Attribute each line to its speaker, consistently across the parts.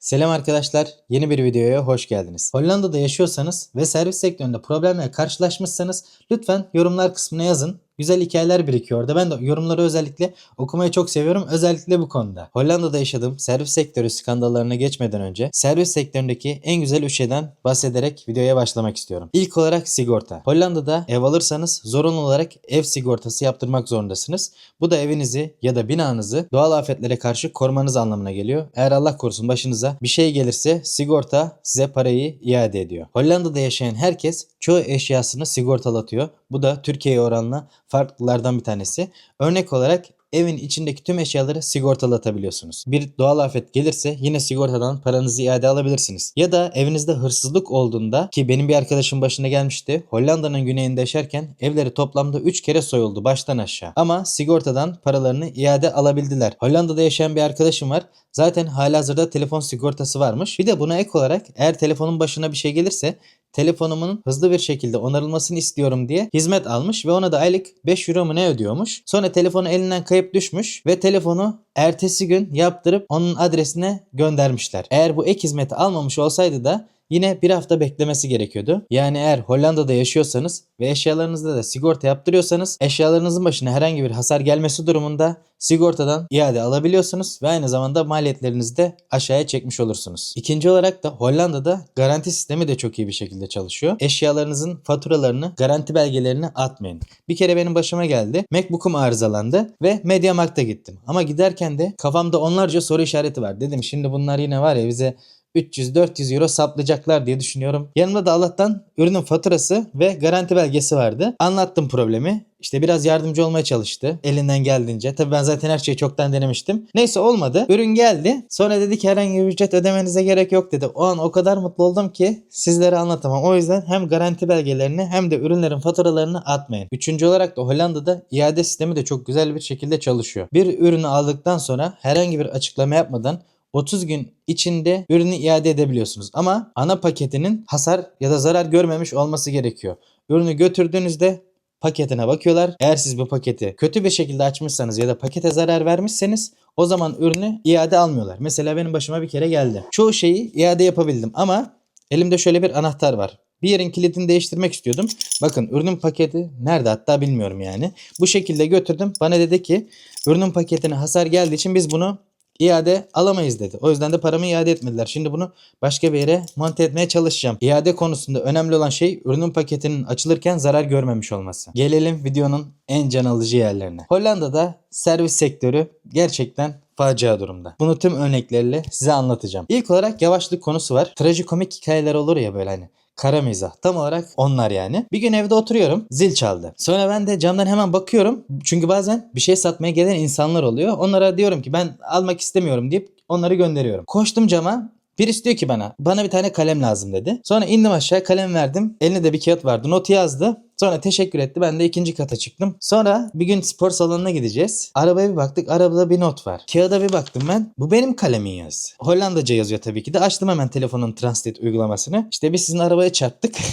Speaker 1: Selam arkadaşlar, yeni bir videoya hoş geldiniz. Hollanda'da yaşıyorsanız ve servis sektöründe problemle karşılaşmışsanız lütfen yorumlar kısmına yazın. Güzel hikayeler birikiyor orada. Ben de yorumları özellikle okumayı çok seviyorum. Özellikle bu konuda. Hollanda'da yaşadığım servis sektörü skandallarına geçmeden önce servis sektöründeki en güzel üç şeyden bahsederek videoya başlamak istiyorum. İlk olarak sigorta. Hollanda'da ev alırsanız zorunlu olarak ev sigortası yaptırmak zorundasınız. Bu da evinizi ya da binanızı doğal afetlere karşı korumanız anlamına geliyor. Eğer Allah korusun başınıza bir şey gelirse sigorta size parayı iade ediyor. Hollanda'da yaşayan herkes çoğu eşyasını sigortalatıyor. Bu da Türkiye'ye oranla farklılardan bir tanesi. Örnek olarak evin içindeki tüm eşyaları sigortalatabiliyorsunuz. Bir doğal afet gelirse yine sigortadan paranızı iade alabilirsiniz. Ya da evinizde hırsızlık olduğunda ki benim bir arkadaşım başına gelmişti. Hollanda'nın güneyinde yaşarken evleri toplamda 3 kere soyuldu baştan aşağı. Ama sigortadan paralarını iade alabildiler. Hollanda'da yaşayan bir arkadaşım var. Zaten halihazırda telefon sigortası varmış. Bir de buna ek olarak eğer telefonun başına bir şey gelirse telefonumun hızlı bir şekilde onarılmasını istiyorum diye hizmet almış ve ona da aylık 5 euro mu ne ödüyormuş. Sonra telefonu elinden kayıp düşmüş ve telefonu ertesi gün yaptırıp onun adresine göndermişler. Eğer bu ek hizmeti almamış olsaydı da yine bir hafta beklemesi gerekiyordu. Yani eğer Hollanda'da yaşıyorsanız ve eşyalarınızda da sigorta yaptırıyorsanız eşyalarınızın başına herhangi bir hasar gelmesi durumunda sigortadan iade alabiliyorsunuz ve aynı zamanda maliyetlerinizi de aşağıya çekmiş olursunuz. İkinci olarak da Hollanda'da garanti sistemi de çok iyi bir şekilde çalışıyor. Eşyalarınızın faturalarını, garanti belgelerini atmayın. Bir kere benim başıma geldi. MacBook'um arızalandı ve MediaMarkt'a gittim. Ama giderken de kafamda onlarca soru işareti var. Dedim şimdi bunlar yine var ya bize 300-400 euro saplayacaklar diye düşünüyorum. Yanımda da Allah'tan ürünün faturası ve garanti belgesi vardı. Anlattım problemi. İşte biraz yardımcı olmaya çalıştı elinden geldiğince. Tabii ben zaten her şeyi çoktan denemiştim. Neyse olmadı. Ürün geldi. Sonra dedi ki herhangi bir ücret ödemenize gerek yok dedi. O an o kadar mutlu oldum ki sizlere anlatamam. O yüzden hem garanti belgelerini hem de ürünlerin faturalarını atmayın. Üçüncü olarak da Hollanda'da iade sistemi de çok güzel bir şekilde çalışıyor. Bir ürünü aldıktan sonra herhangi bir açıklama yapmadan 30 gün içinde ürünü iade edebiliyorsunuz. Ama ana paketinin hasar ya da zarar görmemiş olması gerekiyor. Ürünü götürdüğünüzde paketine bakıyorlar. Eğer siz bu paketi kötü bir şekilde açmışsanız ya da pakete zarar vermişseniz o zaman ürünü iade almıyorlar. Mesela benim başıma bir kere geldi. Çoğu şeyi iade yapabildim ama elimde şöyle bir anahtar var. Bir yerin kilidini değiştirmek istiyordum. Bakın ürünün paketi nerede hatta bilmiyorum yani. Bu şekilde götürdüm. Bana dedi ki ürünün paketine hasar geldiği için biz bunu iade alamayız dedi. O yüzden de paramı iade etmediler. Şimdi bunu başka bir yere monte etmeye çalışacağım. İade konusunda önemli olan şey ürünün paketinin açılırken zarar görmemiş olması. Gelelim videonun en can alıcı yerlerine. Hollanda'da servis sektörü gerçekten facia durumda. Bunu tüm örnekleriyle size anlatacağım. İlk olarak yavaşlık konusu var. Trajikomik hikayeler olur ya böyle hani. Kara mizah. Tam olarak onlar yani. Bir gün evde oturuyorum. Zil çaldı. Sonra ben de camdan hemen bakıyorum. Çünkü bazen bir şey satmaya gelen insanlar oluyor. Onlara diyorum ki ben almak istemiyorum deyip onları gönderiyorum. Koştum cama. Birisi diyor ki bana bana bir tane kalem lazım dedi. Sonra indim aşağı kalem verdim. Elinde de bir kağıt vardı. Notu yazdı. Sonra teşekkür etti. Ben de ikinci kata çıktım. Sonra bir gün spor salonuna gideceğiz. Arabaya bir baktık. Arabada bir not var. Kağıda bir baktım ben. Bu benim kalemin yazısı. Hollandaca yazıyor tabii ki de. Açtım hemen telefonun Translate uygulamasını. İşte biz sizin arabaya çarptık.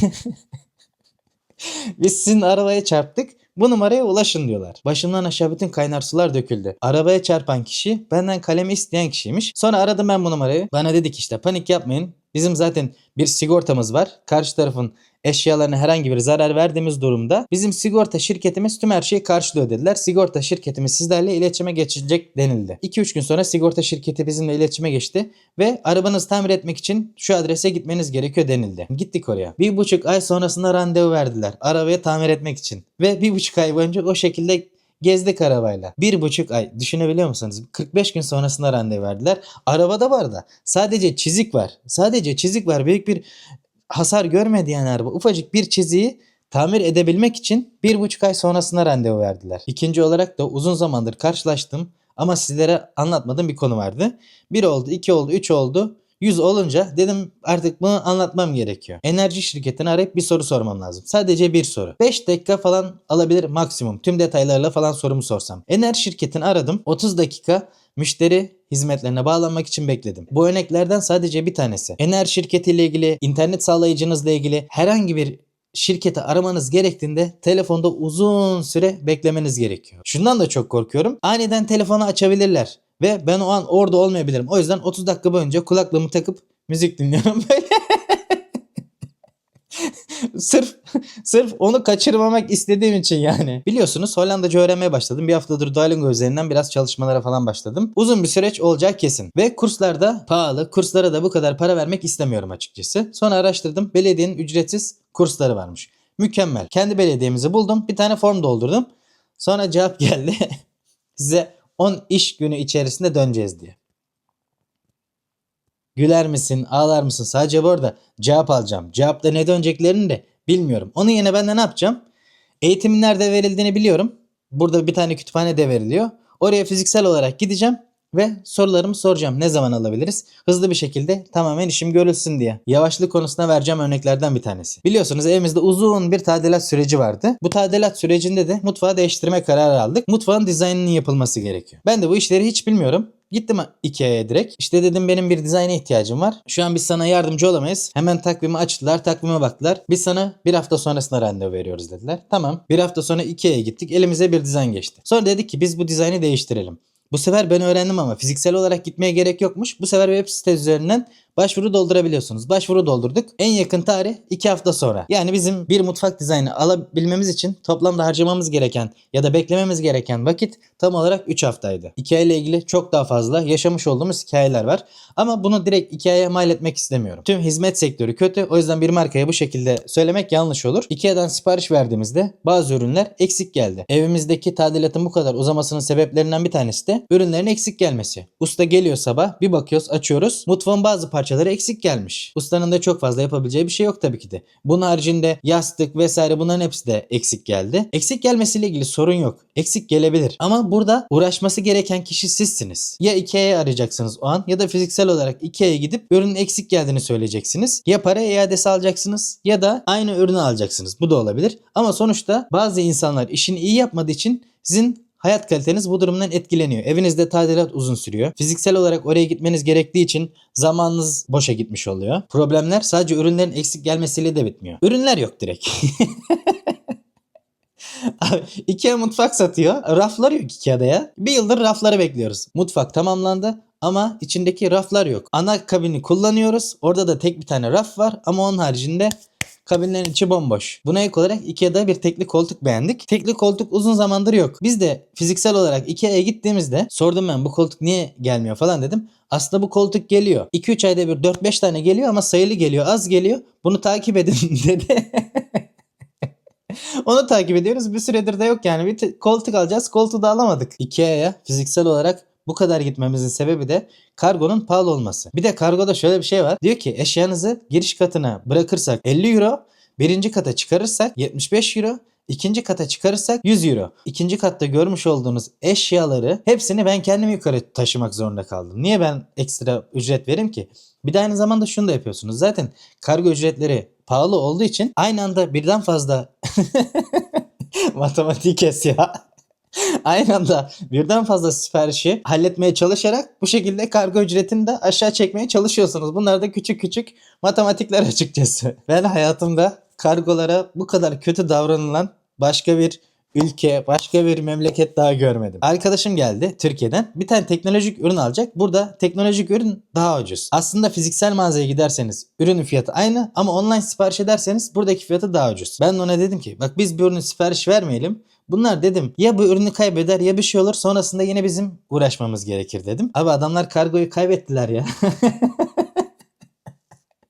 Speaker 1: biz sizin arabaya çarptık. Bu numaraya ulaşın diyorlar. Başımdan aşağı bütün kaynar sular döküldü. Arabaya çarpan kişi benden kalemi isteyen kişiymiş. Sonra aradım ben bu numarayı. Bana dedi ki işte panik yapmayın. Bizim zaten bir sigortamız var. Karşı tarafın eşyalarına herhangi bir zarar verdiğimiz durumda bizim sigorta şirketimiz tüm her şeyi karşılıyor dediler. Sigorta şirketimiz sizlerle iletişime geçecek denildi. 2-3 gün sonra sigorta şirketi bizimle iletişime geçti ve arabanızı tamir etmek için şu adrese gitmeniz gerekiyor denildi. Gittik oraya. Bir buçuk ay sonrasında randevu verdiler arabayı tamir etmek için. Ve bir buçuk ay boyunca o şekilde Gezdik arabayla. Bir buçuk ay düşünebiliyor musunuz? 45 gün sonrasında randevu verdiler. Arabada var da sadece çizik var. Sadece çizik var. Büyük bir hasar görmedi yani araba. Ufacık bir çiziyi tamir edebilmek için bir buçuk ay sonrasında randevu verdiler. İkinci olarak da uzun zamandır karşılaştım ama sizlere anlatmadığım bir konu vardı. Bir oldu, iki oldu, üç oldu. 100 olunca dedim artık bunu anlatmam gerekiyor. Enerji şirketini arayıp bir soru sormam lazım. Sadece bir soru. 5 dakika falan alabilir maksimum. Tüm detaylarla falan sorumu sorsam. Enerji şirketini aradım. 30 dakika müşteri hizmetlerine bağlanmak için bekledim. Bu örneklerden sadece bir tanesi. Enerji şirketiyle ilgili, internet sağlayıcınızla ilgili herhangi bir şirketi aramanız gerektiğinde telefonda uzun süre beklemeniz gerekiyor. Şundan da çok korkuyorum. Aniden telefonu açabilirler Ve ben o an orada olmayabilirim. O yüzden 30 dakika boyunca kulaklığımı takıp müzik dinliyorum böyle. sırf sırf onu kaçırmamak istediğim için yani. Biliyorsunuz Hollandaca öğrenmeye başladım. Bir haftadır Duolingo üzerinden biraz çalışmalara falan başladım. Uzun bir süreç olacak kesin. Ve kurslarda pahalı. Kurslara da bu kadar para vermek istemiyorum açıkçası. Sonra araştırdım. Belediyenin ücretsiz kursları varmış. Mükemmel. Kendi belediyemizi buldum. Bir tane form doldurdum. Sonra cevap geldi. Size 10 iş günü içerisinde döneceğiz diye. Güler misin, ağlar mısın? Sadece bu arada cevap alacağım. Cevapta ne döneceklerini de bilmiyorum. Onun yerine ben de ne yapacağım? Eğitimin nerede verildiğini biliyorum. Burada bir tane kütüphane de veriliyor. Oraya fiziksel olarak gideceğim ve sorularımı soracağım. Ne zaman alabiliriz? Hızlı bir şekilde tamamen işim görülsün diye. Yavaşlık konusuna vereceğim örneklerden bir tanesi. Biliyorsunuz evimizde uzun bir tadilat süreci vardı. Bu tadilat sürecinde de mutfağı değiştirme kararı aldık. Mutfağın dizaynının yapılması gerekiyor. Ben de bu işleri hiç bilmiyorum. Gittim Ikea'ya direkt. İşte dedim benim bir dizayna ihtiyacım var. Şu an biz sana yardımcı olamayız. Hemen takvimi açtılar. Takvime baktılar. Biz sana bir hafta sonrasında randevu veriyoruz dediler. Tamam. Bir hafta sonra Ikea'ya gittik. Elimize bir dizayn geçti. Sonra dedik ki biz bu dizaynı değiştirelim. Bu sefer ben öğrendim ama fiziksel olarak gitmeye gerek yokmuş. Bu sefer web sitesi üzerinden başvuru doldurabiliyorsunuz. Başvuru doldurduk. En yakın tarih 2 hafta sonra. Yani bizim bir mutfak dizaynı alabilmemiz için toplamda harcamamız gereken ya da beklememiz gereken vakit tam olarak 3 haftaydı. İle ilgili çok daha fazla yaşamış olduğumuz hikayeler var. Ama bunu direkt Ikea'ya mal etmek istemiyorum. Tüm hizmet sektörü kötü. O yüzden bir markaya bu şekilde söylemek yanlış olur. Ikea'dan sipariş verdiğimizde bazı ürünler eksik geldi. Evimizdeki tadilatın bu kadar uzamasının sebeplerinden bir tanesi de ürünlerin eksik gelmesi. Usta geliyor sabah bir bakıyoruz açıyoruz. Mutfağın bazı parçaları eksik gelmiş. Ustanın da çok fazla yapabileceği bir şey yok tabii ki de. Bunun haricinde yastık vesaire bunların hepsi de eksik geldi. Eksik gelmesiyle ilgili sorun yok. Eksik gelebilir. Ama burada uğraşması gereken kişi sizsiniz. Ya Ikea'yı arayacaksınız o an ya da fiziksel olarak Ikea'ya gidip ürünün eksik geldiğini söyleyeceksiniz. Ya para iadesi alacaksınız ya da aynı ürünü alacaksınız. Bu da olabilir. Ama sonuçta bazı insanlar işini iyi yapmadığı için sizin hayat kaliteniz bu durumdan etkileniyor. Evinizde tadilat uzun sürüyor. Fiziksel olarak oraya gitmeniz gerektiği için zamanınız boşa gitmiş oluyor. Problemler sadece ürünlerin eksik gelmesiyle de bitmiyor. Ürünler yok direkt. Abi, Ikea mutfak satıyor. Raflar yok Ikea'da ya. Bir yıldır rafları bekliyoruz. Mutfak tamamlandı ama içindeki raflar yok. Ana kabini kullanıyoruz. Orada da tek bir tane raf var ama onun haricinde kabinlerin içi bomboş. Buna ek olarak Ikea'da bir tekli koltuk beğendik. Tekli koltuk uzun zamandır yok. Biz de fiziksel olarak Ikea'ya gittiğimizde sordum ben bu koltuk niye gelmiyor falan dedim. Aslında bu koltuk geliyor. 2-3 ayda bir 4-5 tane geliyor ama sayılı geliyor az geliyor. Bunu takip edin dedi. Onu takip ediyoruz. Bir süredir de yok yani. Bir koltuk alacağız. Koltuğu da alamadık. Ikea'ya fiziksel olarak bu kadar gitmemizin sebebi de kargonun pahalı olması. Bir de kargoda şöyle bir şey var. Diyor ki eşyanızı giriş katına bırakırsak 50 euro, birinci kata çıkarırsak 75 euro, ikinci kata çıkarırsak 100 euro. İkinci katta görmüş olduğunuz eşyaları hepsini ben kendim yukarı taşımak zorunda kaldım. Niye ben ekstra ücret vereyim ki? Bir de aynı zamanda şunu da yapıyorsunuz. Zaten kargo ücretleri pahalı olduğu için aynı anda birden fazla matematik kes ya. Aynı anda birden fazla siparişi halletmeye çalışarak bu şekilde kargo ücretini de aşağı çekmeye çalışıyorsunuz. Bunlar da küçük küçük matematikler açıkçası. Ben hayatımda kargolara bu kadar kötü davranılan başka bir ülke, başka bir memleket daha görmedim. Arkadaşım geldi Türkiye'den. Bir tane teknolojik ürün alacak. Burada teknolojik ürün daha ucuz. Aslında fiziksel mağazaya giderseniz ürünün fiyatı aynı ama online sipariş ederseniz buradaki fiyatı daha ucuz. Ben ona dedim ki bak biz bir ürünü sipariş vermeyelim. Bunlar dedim ya bu ürünü kaybeder ya bir şey olur sonrasında yine bizim uğraşmamız gerekir dedim. Abi adamlar kargoyu kaybettiler ya.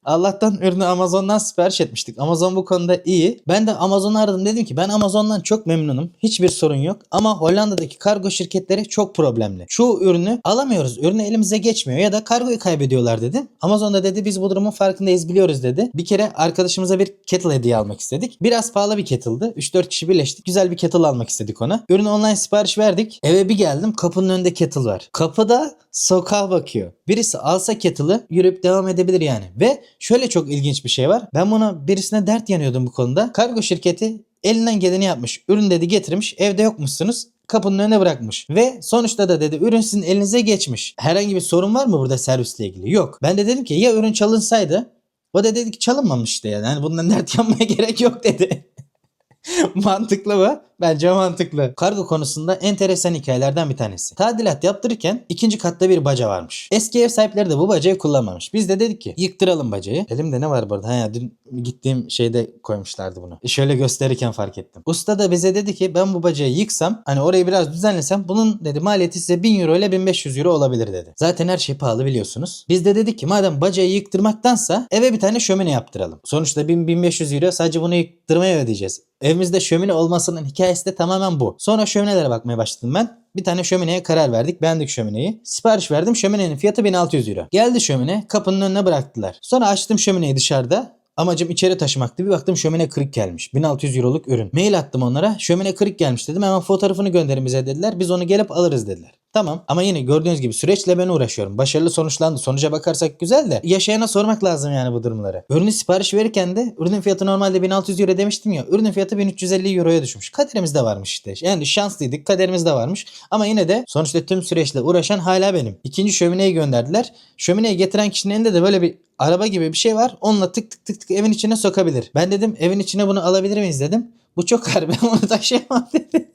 Speaker 1: Allah'tan ürünü Amazon'dan sipariş etmiştik. Amazon bu konuda iyi. Ben de Amazon'u aradım dedim ki ben Amazon'dan çok memnunum. Hiçbir sorun yok. Ama Hollanda'daki kargo şirketleri çok problemli. Çoğu ürünü alamıyoruz. Ürünü elimize geçmiyor ya da kargoyu kaybediyorlar dedi. Amazon'da dedi biz bu durumun farkındayız biliyoruz dedi. Bir kere arkadaşımıza bir kettle hediye almak istedik. Biraz pahalı bir kettle'dı. 3-4 kişi birleştik. Güzel bir kettle almak istedik ona. Ürünü online sipariş verdik. Eve bir geldim kapının önünde kettle var. Kapıda sokağa bakıyor. Birisi alsa kettle'ı yürüyüp devam edebilir yani. Ve şöyle çok ilginç bir şey var. Ben buna birisine dert yanıyordum bu konuda. Kargo şirketi elinden geleni yapmış. Ürün dedi getirmiş. Evde yokmuşsunuz kapının önüne bırakmış. Ve sonuçta da dedi ürün sizin elinize geçmiş. Herhangi bir sorun var mı burada servisle ilgili? Yok. Ben de dedim ki ya ürün çalınsaydı? O da dedi ki çalınmamış işte yani. yani bundan dert yanmaya gerek yok dedi. Mantıklı mı? Bence mantıklı. Kargo konusunda enteresan hikayelerden bir tanesi. Tadilat yaptırırken ikinci katta bir baca varmış. Eski ev sahipleri de bu bacayı kullanmamış. Biz de dedik ki yıktıralım bacayı. Elimde ne var burada? Ha dün gittiğim şeyde koymuşlardı bunu. E şöyle gösterirken fark ettim. Usta da bize dedi ki ben bu bacayı yıksam hani orayı biraz düzenlesem bunun dedi maliyeti size 1000 euro ile 1500 euro olabilir dedi. Zaten her şey pahalı biliyorsunuz. Biz de dedik ki madem bacayı yıktırmaktansa eve bir tane şömine yaptıralım. Sonuçta 1000-1500 euro sadece bunu yıktırmaya ödeyeceğiz. Evimizde şömine olmasının hikayesi de tamamen bu. Sonra şöminelere bakmaya başladım ben. Bir tane şömineye karar verdik. Beğendik şömineyi. Sipariş verdim. Şöminenin fiyatı 1600 euro. Geldi şömine. Kapının önüne bıraktılar. Sonra açtım şömineyi dışarıda. Amacım içeri taşımaktı. Bir baktım şömine kırık gelmiş. 1600 euroluk ürün. Mail attım onlara. Şömine kırık gelmiş dedim. Hemen fotoğrafını gönderin bize dediler. Biz onu gelip alırız dediler. Tamam ama yine gördüğünüz gibi süreçle ben uğraşıyorum. Başarılı sonuçlandı. Sonuca bakarsak güzel de yaşayana sormak lazım yani bu durumları. Ürünü sipariş verirken de ürünün fiyatı normalde 1600 euro demiştim ya. Ürünün fiyatı 1350 euroya düşmüş. Kaderimizde varmış işte. Yani şanslıydık kaderimizde varmış. Ama yine de sonuçta tüm süreçle uğraşan hala benim. İkinci şömineyi gönderdiler. Şömineyi getiren kişinin elinde de böyle bir araba gibi bir şey var. Onunla tık tık tık tık evin içine sokabilir. Ben dedim evin içine bunu alabilir miyiz dedim. Bu çok ağır ben onu taşıyamam dedi.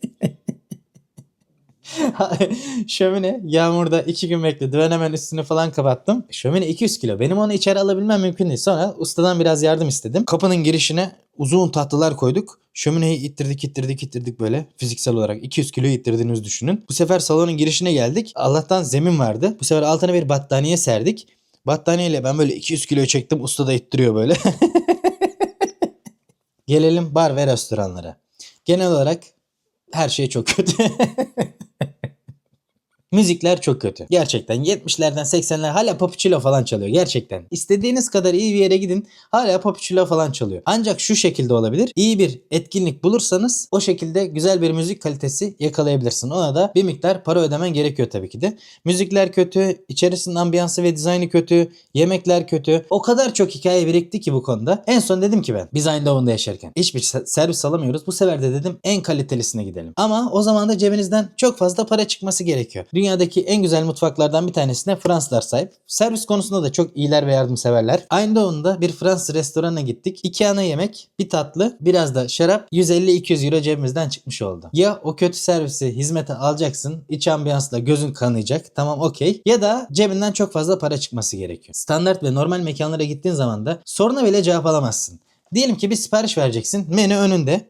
Speaker 1: Şömine yağmurda iki gün bekledi. Ben hemen üstünü falan kapattım. Şömine 200 kilo. Benim onu içeri alabilmem mümkün değil. Sonra ustadan biraz yardım istedim. Kapının girişine uzun tahtalar koyduk. Şömineyi ittirdik ittirdik ittirdik böyle fiziksel olarak 200 kilo ittirdiğinizi düşünün. Bu sefer salonun girişine geldik. Allah'tan zemin vardı. Bu sefer altına bir battaniye serdik. Battaniyeyle ben böyle 200 kilo çektim. Usta da ittiriyor böyle. Gelelim bar ve restoranlara. Genel olarak her şey çok kötü. Müzikler çok kötü. Gerçekten 70'lerden 80'ler hala Papuçilo falan çalıyor. Gerçekten. İstediğiniz kadar iyi bir yere gidin hala Papuçilo falan çalıyor. Ancak şu şekilde olabilir. İyi bir etkinlik bulursanız o şekilde güzel bir müzik kalitesi yakalayabilirsin. Ona da bir miktar para ödemen gerekiyor tabii ki de. Müzikler kötü, içerisinin ambiyansı ve dizaynı kötü, yemekler kötü. O kadar çok hikaye birikti ki bu konuda. En son dedim ki ben biz aynı lavında yaşarken hiçbir se- servis alamıyoruz. Bu sefer de dedim en kalitelisine gidelim. Ama o zaman da cebinizden çok fazla para çıkması gerekiyor. Dünyadaki en güzel mutfaklardan bir tanesine Fransızlar sahip. Servis konusunda da çok iyiler ve yardımseverler. Aynı onda bir Fransız restoranına gittik. İki ana yemek, bir tatlı, biraz da şarap 150-200 euro cebimizden çıkmış oldu. Ya o kötü servisi hizmete alacaksın, iç ambiyansla gözün kanayacak. Tamam okey. Ya da cebinden çok fazla para çıkması gerekiyor. Standart ve normal mekanlara gittiğin zaman da soruna bile cevap alamazsın. Diyelim ki bir sipariş vereceksin. Menü önünde.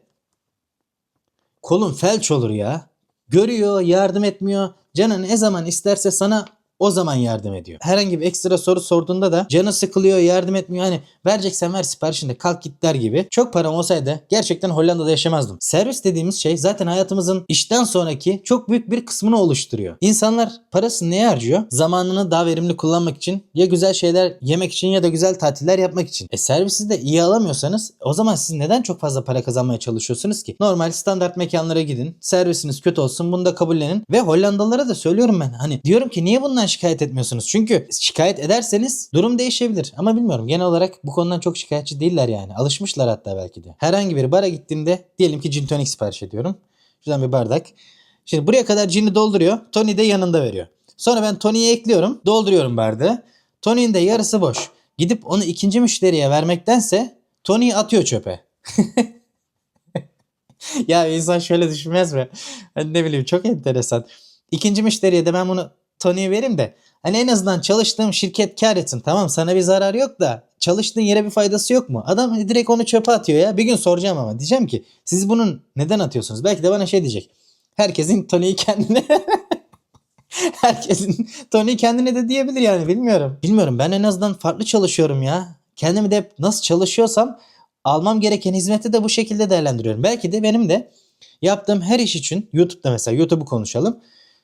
Speaker 1: Kolun felç olur ya. Görüyor, yardım etmiyor. Canın ne zaman isterse sana o zaman yardım ediyor. Herhangi bir ekstra soru sorduğunda da canı sıkılıyor, yardım etmiyor. Hani vereceksen ver siparişinde kalk git der gibi. Çok param olsaydı gerçekten Hollanda'da yaşamazdım. Servis dediğimiz şey zaten hayatımızın işten sonraki çok büyük bir kısmını oluşturuyor. İnsanlar parasını neye harcıyor? Zamanını daha verimli kullanmak için ya güzel şeyler yemek için ya da güzel tatiller yapmak için. E servisi de iyi alamıyorsanız o zaman siz neden çok fazla para kazanmaya çalışıyorsunuz ki? Normal standart mekanlara gidin. Servisiniz kötü olsun bunu da kabullenin. Ve Hollandalılara da söylüyorum ben. Hani diyorum ki niye bundan şikayet etmiyorsunuz? Çünkü şikayet ederseniz durum değişebilir. Ama bilmiyorum. Genel olarak bu konudan çok şikayetçi değiller yani. Alışmışlar hatta belki de. Herhangi bir bara gittiğimde diyelim ki gin tonic sipariş ediyorum. Şuradan bir bardak. Şimdi buraya kadar cini dolduruyor. Tony de yanında veriyor. Sonra ben Tony'yi ekliyorum. Dolduruyorum bardağı. Tony'nin de yarısı boş. Gidip onu ikinci müşteriye vermektense Tony'yi atıyor çöpe. ya insan şöyle düşünmez mi? Ne bileyim çok enteresan. İkinci müşteriye de ben bunu Tony'ye vereyim de hani en azından çalıştığım şirket kar etsin. Tamam sana bir zarar yok da çalıştığın yere bir faydası yok mu? Adam direkt onu çöpe atıyor ya. Bir gün soracağım ama diyeceğim ki siz bunun neden atıyorsunuz? Belki de bana şey diyecek. Herkesin Tony'yi kendine Herkesin Tony kendine de diyebilir yani bilmiyorum. Bilmiyorum ben en azından farklı çalışıyorum ya. Kendimi de nasıl çalışıyorsam almam gereken hizmeti de bu şekilde değerlendiriyorum. Belki de benim de yaptığım her iş için YouTube'da mesela YouTube'u konuşalım.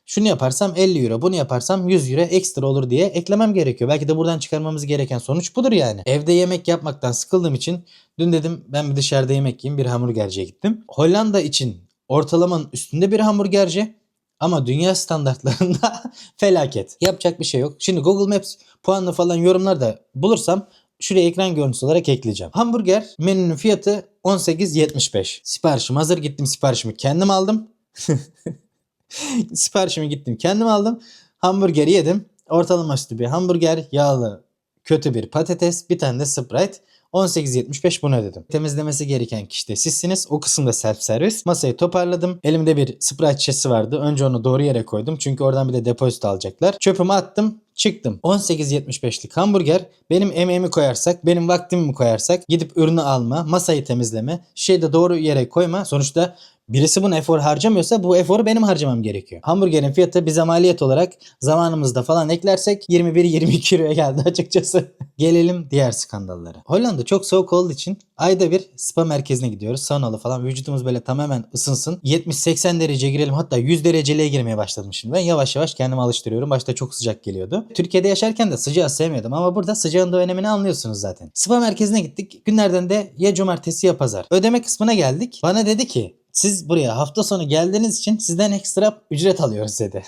Speaker 1: Şunu yaparsam 50 euro, bunu yaparsam 100 euro ekstra olur diye eklemem gerekiyor. Belki de buradan çıkarmamız gereken sonuç budur yani. Evde yemek yapmaktan sıkıldığım için dün dedim ben bir dışarıda yemek yiyeyim bir hamburgerciye gittim. Hollanda için ortalamanın üstünde bir hamburgerci ama dünya standartlarında felaket. Yapacak bir şey yok. Şimdi Google Maps puanlı falan yorumlar da bulursam şuraya ekran görüntüsü olarak ekleyeceğim. Hamburger menünün fiyatı 18.75. Siparişim hazır gittim siparişimi kendim aldım. siparişimi gittim kendim aldım. Hamburgeri yedim. Ortalama üstü bir hamburger, yağlı, kötü bir patates, bir tane de Sprite. 18.75 bunu ödedim. Temizlemesi gereken kişi de sizsiniz. O kısımda self servis. Masayı toparladım. Elimde bir Sprite şişesi vardı. Önce onu doğru yere koydum. Çünkü oradan bir de depozito alacaklar. Çöpümü attım. Çıktım. 18.75'lik hamburger. Benim emeğimi koyarsak, benim vaktimi mi koyarsak gidip ürünü alma, masayı temizleme, şeyi de doğru yere koyma. Sonuçta birisi bunu efor harcamıyorsa bu eforu benim harcamam gerekiyor. Hamburgerin fiyatı bize maliyet olarak zamanımızda falan eklersek 21-22 euroya geldi açıkçası. Gelelim diğer skandallara. Hollanda çok soğuk olduğu için ayda bir spa merkezine gidiyoruz. Saunalı falan vücudumuz böyle tamamen ısınsın. 70-80 derece girelim hatta 100 dereceliğe girmeye başladım şimdi. Ben yavaş yavaş kendimi alıştırıyorum. Başta çok sıcak geliyordu. Türkiye'de yaşarken de sıcağı sevmiyordum ama burada sıcağın da önemini anlıyorsunuz zaten. Spa merkezine gittik. Günlerden de ya cumartesi ya pazar. Ödeme kısmına geldik. Bana dedi ki siz buraya hafta sonu geldiğiniz için sizden ekstra ücret alıyoruz dedi.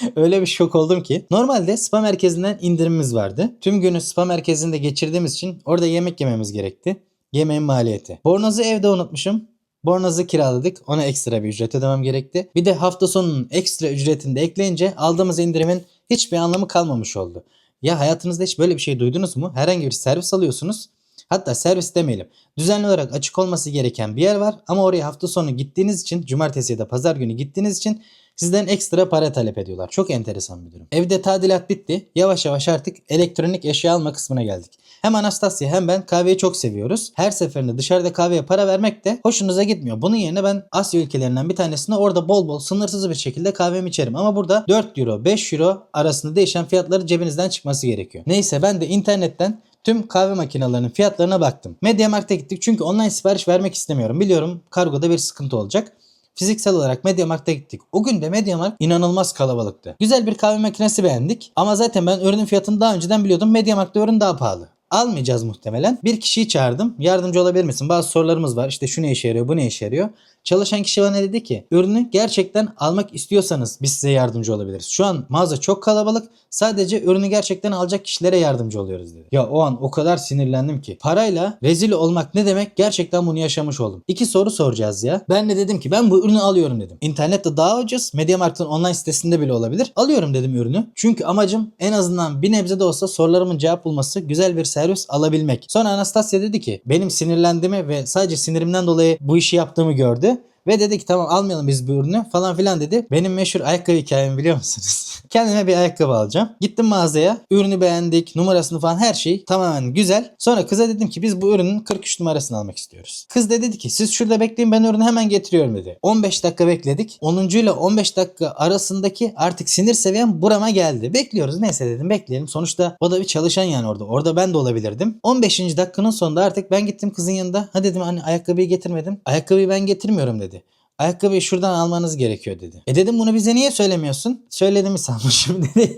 Speaker 1: Öyle bir şok oldum ki. Normalde spa merkezinden indirimimiz vardı. Tüm günü spa merkezinde geçirdiğimiz için orada yemek yememiz gerekti. Yemeğin maliyeti. Bornozu evde unutmuşum. Bornozu kiraladık. Ona ekstra bir ücret ödemem gerekti. Bir de hafta sonunun ekstra ücretini de ekleyince aldığımız indirimin hiçbir anlamı kalmamış oldu. Ya hayatınızda hiç böyle bir şey duydunuz mu? Herhangi bir servis alıyorsunuz. Hatta servis demeyelim. Düzenli olarak açık olması gereken bir yer var ama oraya hafta sonu gittiğiniz için cumartesi ya da pazar günü gittiğiniz için sizden ekstra para talep ediyorlar. Çok enteresan bir durum. Evde tadilat bitti. Yavaş yavaş artık elektronik eşya alma kısmına geldik. Hem Anastasia hem ben kahveyi çok seviyoruz. Her seferinde dışarıda kahveye para vermek de hoşunuza gitmiyor. Bunun yerine ben Asya ülkelerinden bir tanesinde orada bol bol sınırsız bir şekilde kahvemi içerim. Ama burada 4 euro 5 euro arasında değişen fiyatları cebinizden çıkması gerekiyor. Neyse ben de internetten tüm kahve makinelerinin fiyatlarına baktım. Mediamarkt'a gittik çünkü online sipariş vermek istemiyorum. Biliyorum kargoda bir sıkıntı olacak. Fiziksel olarak Mediamarkt'a gittik. O gün de Mediamarkt inanılmaz kalabalıktı. Güzel bir kahve makinesi beğendik. Ama zaten ben ürünün fiyatını daha önceden biliyordum. Mediamarkt'ta ürün daha pahalı. Almayacağız muhtemelen. Bir kişiyi çağırdım. Yardımcı olabilir misin? Bazı sorularımız var. İşte şu ne işe yarıyor, bu ne işe yarıyor. Çalışan kişi bana dedi ki ürünü gerçekten almak istiyorsanız biz size yardımcı olabiliriz. Şu an mağaza çok kalabalık. Sadece ürünü gerçekten alacak kişilere yardımcı oluyoruz dedi. Ya o an o kadar sinirlendim ki. Parayla rezil olmak ne demek? Gerçekten bunu yaşamış oldum. İki soru soracağız ya. Ben de dedim ki ben bu ürünü alıyorum dedim. İnternette daha ucuz. Mediamarkt'ın online sitesinde bile olabilir. Alıyorum dedim ürünü. Çünkü amacım en azından bir nebze de olsa sorularımın cevap bulması, güzel bir servis alabilmek. Sonra Anastasia dedi ki benim sinirlendiğimi ve sadece sinirimden dolayı bu işi yaptığımı gördü. Ve dedi ki tamam almayalım biz bu ürünü falan filan dedi. Benim meşhur ayakkabı hikayemi biliyor musunuz? Kendime bir ayakkabı alacağım. Gittim mağazaya. Ürünü beğendik. Numarasını falan her şey tamamen güzel. Sonra kıza dedim ki biz bu ürünün 43 numarasını almak istiyoruz. Kız da dedi ki siz şurada bekleyin ben ürünü hemen getiriyorum dedi. 15 dakika bekledik. 10. ile 15 dakika arasındaki artık sinir seviyem burama geldi. Bekliyoruz neyse dedim bekleyelim. Sonuçta o da bir çalışan yani orada. Orada ben de olabilirdim. 15. dakikanın sonunda artık ben gittim kızın yanında. Ha dedim hani ayakkabıyı getirmedin. Ayakkabıyı ben getirmiyorum dedi. Ayakkabıyı şuradan almanız gerekiyor dedi. E dedim bunu bize niye söylemiyorsun? Söylediğimi sanmışım dedi.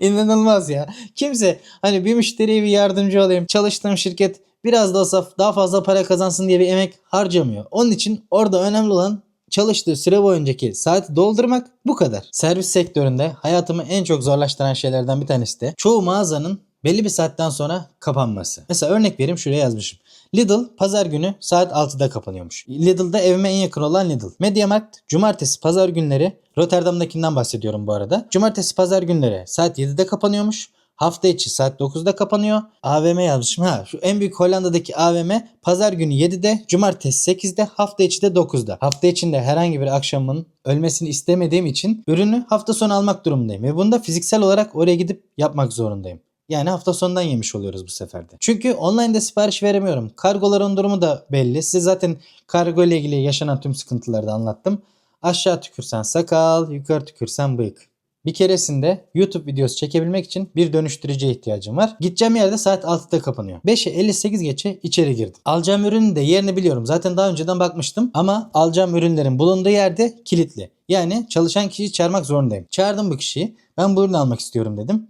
Speaker 1: İnanılmaz ya. Kimse hani bir müşteriye bir yardımcı olayım. Çalıştığım şirket biraz da olsa daha fazla para kazansın diye bir emek harcamıyor. Onun için orada önemli olan çalıştığı süre boyuncaki saati doldurmak bu kadar. Servis sektöründe hayatımı en çok zorlaştıran şeylerden bir tanesi de çoğu mağazanın belli bir saatten sonra kapanması. Mesela örnek vereyim şuraya yazmışım. Lidl pazar günü saat 6'da kapanıyormuş. Lidl'da evime en yakın olan Lidl. Mediamarkt cumartesi pazar günleri Rotterdam'dakinden bahsediyorum bu arada. Cumartesi pazar günleri saat 7'de kapanıyormuş. Hafta içi saat 9'da kapanıyor. AVM yazmışım. Ha şu en büyük Hollanda'daki AVM pazar günü 7'de, cumartesi 8'de, hafta içi de 9'da. Hafta içinde herhangi bir akşamın ölmesini istemediğim için ürünü hafta sonu almak durumundayım. Ve bunu da fiziksel olarak oraya gidip yapmak zorundayım. Yani hafta sonundan yemiş oluyoruz bu seferde. Çünkü online'da sipariş veremiyorum. Kargoların durumu da belli. Size zaten kargo ile ilgili yaşanan tüm sıkıntıları da anlattım. Aşağı tükürsen sakal, yukarı tükürsen bıyık. Bir keresinde YouTube videosu çekebilmek için bir dönüştürücüye ihtiyacım var. Gideceğim yerde saat 6'da kapanıyor. 5'e 58 geçe içeri girdim. Alacağım ürünün de yerini biliyorum. Zaten daha önceden bakmıştım. Ama alacağım ürünlerin bulunduğu yerde kilitli. Yani çalışan kişiyi çağırmak zorundayım. Çağırdım bu kişiyi. Ben bu ürünü almak istiyorum dedim.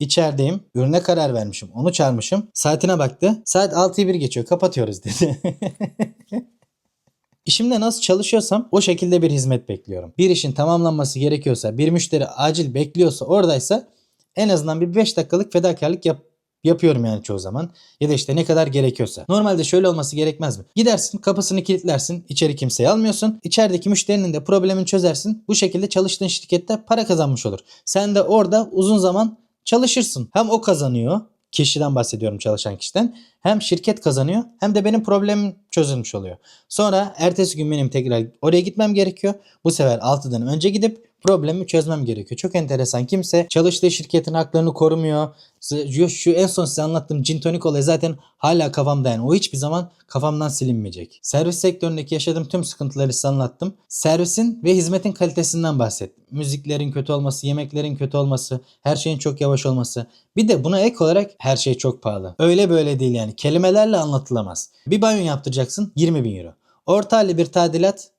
Speaker 1: İçerideyim. Ürüne karar vermişim. Onu çağırmışım. Saatine baktı. Saat 6'yı bir geçiyor. Kapatıyoruz dedi. İşimde nasıl çalışıyorsam o şekilde bir hizmet bekliyorum. Bir işin tamamlanması gerekiyorsa, bir müşteri acil bekliyorsa oradaysa en azından bir 5 dakikalık fedakarlık yap yapıyorum yani çoğu zaman. Ya da işte ne kadar gerekiyorsa. Normalde şöyle olması gerekmez mi? Gidersin kapısını kilitlersin. içeri kimseyi almıyorsun. İçerideki müşterinin de problemini çözersin. Bu şekilde çalıştığın şirkette para kazanmış olur. Sen de orada uzun zaman çalışırsın. Hem o kazanıyor kişiden bahsediyorum çalışan kişiden. Hem şirket kazanıyor hem de benim problemim çözülmüş oluyor. Sonra ertesi gün benim tekrar oraya gitmem gerekiyor. Bu sefer 6'dan önce gidip problemi çözmem gerekiyor. Çok enteresan. Kimse çalıştığı şirketin haklarını korumuyor. Şu, en son size anlattığım gin tonik olayı zaten hala kafamda yani. O hiçbir zaman kafamdan silinmeyecek. Servis sektöründeki yaşadığım tüm sıkıntıları size anlattım. Servisin ve hizmetin kalitesinden bahsettim. Müziklerin kötü olması, yemeklerin kötü olması, her şeyin çok yavaş olması. Bir de buna ek olarak her şey çok pahalı. Öyle böyle değil yani. Kelimelerle anlatılamaz. Bir banyo yaptıracaksın 20 bin euro. Orta halli bir tadilat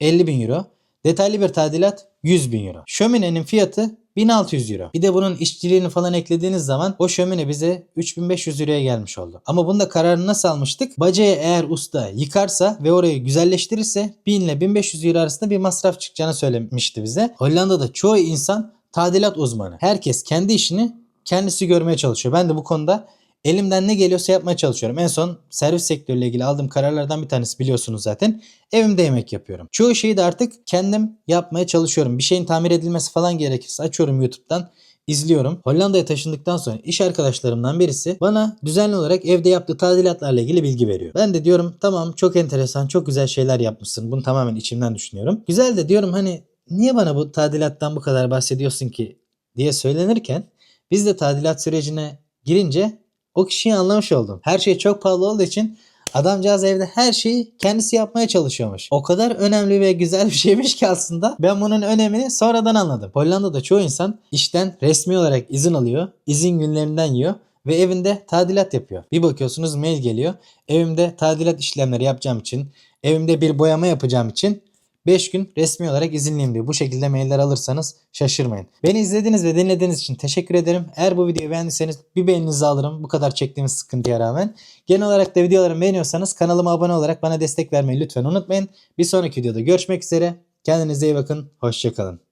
Speaker 1: 50 bin euro. Detaylı bir tadilat 100 bin euro. Şöminenin fiyatı 1600 euro. Bir de bunun işçiliğini falan eklediğiniz zaman o şömine bize 3500 euroya gelmiş oldu. Ama bunda kararını nasıl almıştık? Bacaya eğer usta yıkarsa ve orayı güzelleştirirse 1000 ile 1500 euro arasında bir masraf çıkacağını söylemişti bize. Hollanda'da çoğu insan tadilat uzmanı. Herkes kendi işini kendisi görmeye çalışıyor. Ben de bu konuda elimden ne geliyorsa yapmaya çalışıyorum. En son servis sektörüyle ilgili aldığım kararlardan bir tanesi biliyorsunuz zaten. Evimde yemek yapıyorum. Çoğu şeyi de artık kendim yapmaya çalışıyorum. Bir şeyin tamir edilmesi falan gerekirse açıyorum YouTube'dan izliyorum. Hollanda'ya taşındıktan sonra iş arkadaşlarımdan birisi bana düzenli olarak evde yaptığı tadilatlarla ilgili bilgi veriyor. Ben de diyorum tamam çok enteresan çok güzel şeyler yapmışsın. Bunu tamamen içimden düşünüyorum. Güzel de diyorum hani niye bana bu tadilattan bu kadar bahsediyorsun ki diye söylenirken biz de tadilat sürecine girince o kişiyi anlamış oldum. Her şey çok pahalı olduğu için adamcağız evde her şeyi kendisi yapmaya çalışıyormuş. O kadar önemli ve güzel bir şeymiş ki aslında ben bunun önemini sonradan anladım. Hollanda'da çoğu insan işten resmi olarak izin alıyor. izin günlerinden yiyor ve evinde tadilat yapıyor. Bir bakıyorsunuz mail geliyor. Evimde tadilat işlemleri yapacağım için, evimde bir boyama yapacağım için 5 gün resmi olarak izinliyim diyor. Bu şekilde mailler alırsanız şaşırmayın. Beni izlediğiniz ve dinlediğiniz için teşekkür ederim. Eğer bu videoyu beğendiyseniz bir beğeninizi alırım. Bu kadar çektiğimiz sıkıntıya rağmen. Genel olarak da videolarımı beğeniyorsanız kanalıma abone olarak bana destek vermeyi lütfen unutmayın. Bir sonraki videoda görüşmek üzere. Kendinize iyi bakın. Hoşçakalın.